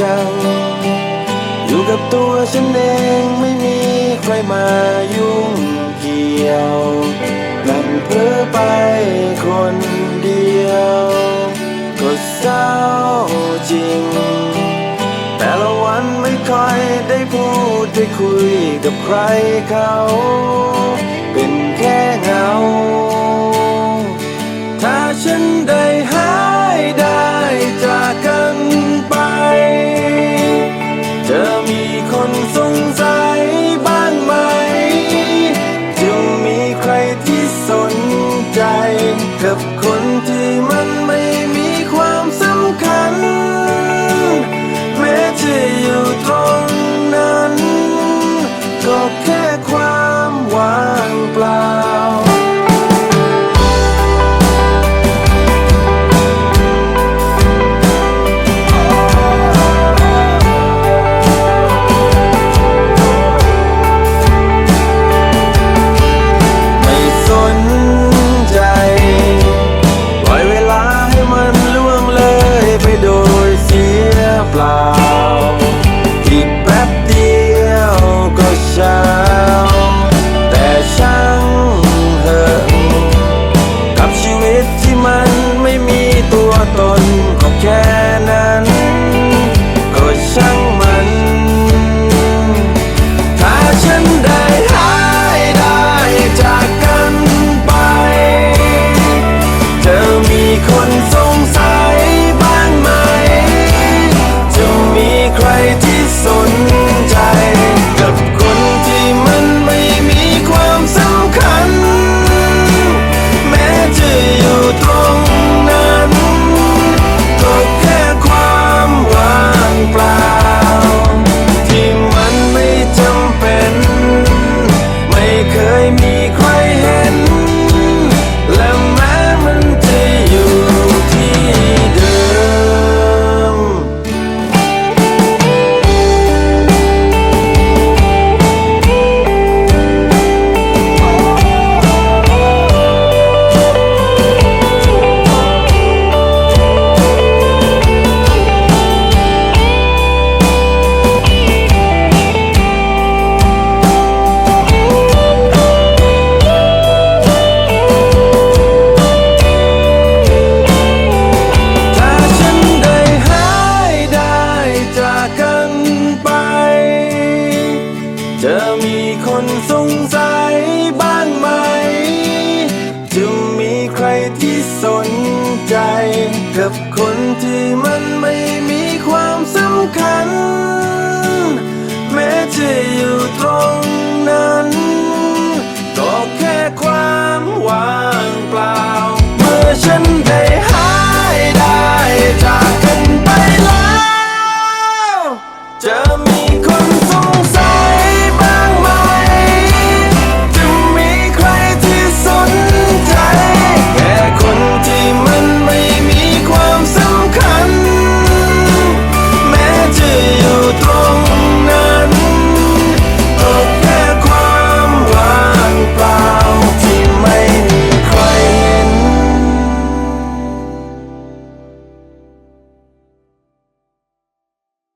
จัง อยู่กับตัวฉันเองไม่มีใครมายุ่งเกี่ยวนั่งเพ้อไปคนเดียว ก็เศร้าจริง แต่ละวันไม่ค่อยได้พูดได้คุยกับใครเขา เป็นแค่เงา ถ้าฉันได้ห broken คนสงสัยบ้างไหม จะมีใครที่สนใจ กับคนที่มันไม่มีความสำคัญ แม้จะอยู่ตรงนั้น ก็แค่ความว่างเปล่า เมื่อฉัน